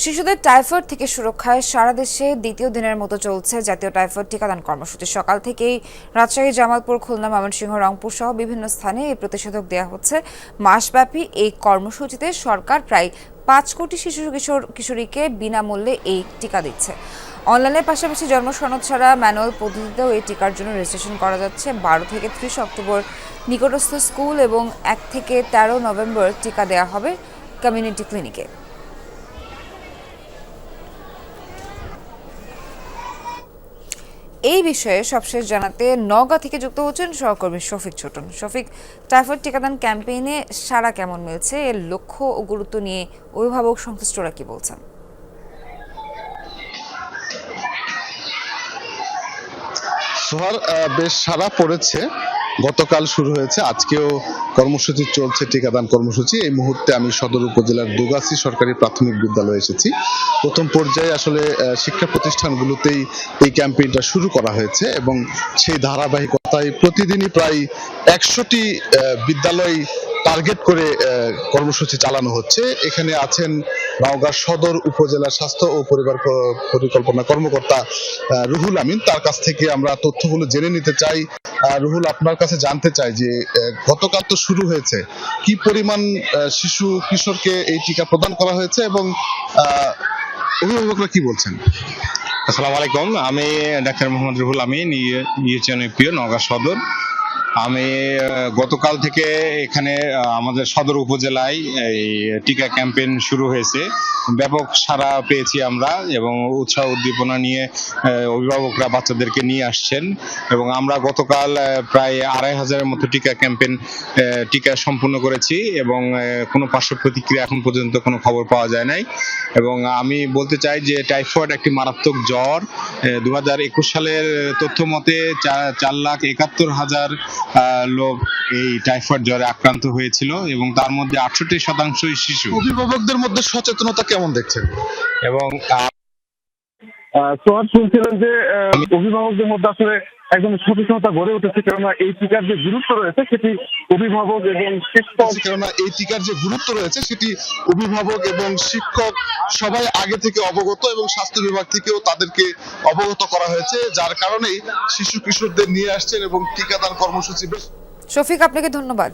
শিশুদের টাইফয়েড থেকে সুরক্ষায় সারা দেশে দ্বিতীয় দিনের মতো চলছে জাতীয় টাইফয়েড টিকাদান কর্মসূচি। সকাল থেকেই রাজশাহী, জামালপুর, খুলনা, ময়মনসিংহ, রংপুর সহ বিভিন্ন স্থানে এই প্রতিষেধক দেওয়া হচ্ছে। মাসব্যাপী এই কর্মসূচিতে সরকার প্রায় পাঁচ কোটি শিশু কিশোর, কিশোরীকে বিনামূল্যে এই টিকা দিচ্ছে। অনলাইনের পাশাপাশি জন্ম সনদ ছাড়া ম্যানুয়াল পদ্ধতিতেও এই টিকার জন্য রেজিস্ট্রেশন করা যাচ্ছে। বারো থেকে ত্রিশ অক্টোবর নিকটস্থ স্কুল এবং এক থেকে তেরো নভেম্বর টিকা দেওয়া হবে কমিউনিটি ক্লিনিকে। এই বিষয়ে সবশেষ জানাতে নওগাঁ থেকে যুক্ত হচ্ছেন সহকর্মী শফিক ছোটন। শফিক, টাইফয়েড টিকাদান ক্যাম্পেইনে সারা কেমন মিলছে? এর লক্ষ্য ও গুরুত্ব নিয়ে অভিভাবক সংশ্লিষ্টরা কি বলছেন? সোহার বেশ সারা পড়েছে। গতকাল শুরু হয়েছে। আজকেও কর্মসূচি চলছে, টিকাদান কর্মসূচি। এই মুহূর্তে আমি সদর উপজেলার দুগাছি সরকারি প্রাথমিক বিদ্যালয়ে এসেছি। প্রথম পর্যায়ে আসলে শিক্ষা প্রতিষ্ঠানগুলোতেই এই ক্যাম্পেইনটা শুরু করা হয়েছে এবং সেই ধারাবাহিকতায় প্রতিদিনই প্রায় একশোটি বিদ্যালয় টার্গেট করে কর্মসূচি চালানো হচ্ছে। এখানে আছেন নওগাঁ সদর উপজেলা স্বাস্থ্য ও পরিবার পরিকল্পনা কর্মকর্তা রুহুল আমিন তার কাছ থেকে আমরা তথ্যগুলো জেনে নিতে চাই। রুহুল, আপনার কাছে জানতে চাই যে গতকাল তো শুরু হয়েছে। কি পরিমাণ শিশু, কিশোরকে এই টিকা প্রদান করা হয়েছে এবং অভিভাবকরা কি বলছেন? আসসালামু আলাইকুম। আমি ডাক্তার মোহাম্মদ রুহুল আমিন ইউএচএন প্রিয় নগর সদর। আমি গতকাল থেকে এখানে আমাদের সদর উপজেলায় এই টিকা ক্যাম্পেইন শুরু হয়েছে। ব্যাপক সাড়া পেয়েছি আমরা এবং উৎসাহ উদ্দীপনা নিয়ে অভিভাবকরা বাচ্চাদেরকে নিয়ে আসছেন এবং আমরা গতকাল প্রায় আড়াই হাজারের মতো টিকা ক্যাম্পেইন টিকা সম্পূর্ণ করেছি এবং কোনো পার্শ্ব প্রতিক্রিয়া এখন পর্যন্ত কোনো খবর পাওয়া যায় নাই। এবং আমি বলতে চাই যে, টাইফয়েড একটি মারাত্মক জ্বর দু হাজার একুশ সালের তথ্য মতে চার লাখ একাত্তর হাজার লোক এই টাইফয়েড জ্বরে আক্রান্ত হয়েছিল এবং তার মধ্যে আটষট্টি শতাংশই শিশু। অভিভাবকদের মধ্যে সচেতনতা কেমন দেখছেন? এবং আহ, সোহার শুনছিলেন যে অভিভাবকদের মধ্যে আসলে একদম সচেতনতা গড়ে উঠেছে কেননা এই টিকার যে গুরুত্ব রয়েছে সেটি অভিভাবক এবং শিক্ষক কেননা এই টিকার যে গুরুত্ব রয়েছে সেটি অভিভাবক এবং শিক্ষক সবাই আগে থেকে অবগত এবং স্বাস্থ্য বিভাগ থেকেও তাদেরকে অবগত করা হয়েছে যার কারণেই শিশু কিশোরদের নিয়ে আসছেন এবং টিকাদান কর্মসূচি শফিক আপনাকে ধন্যবাদ।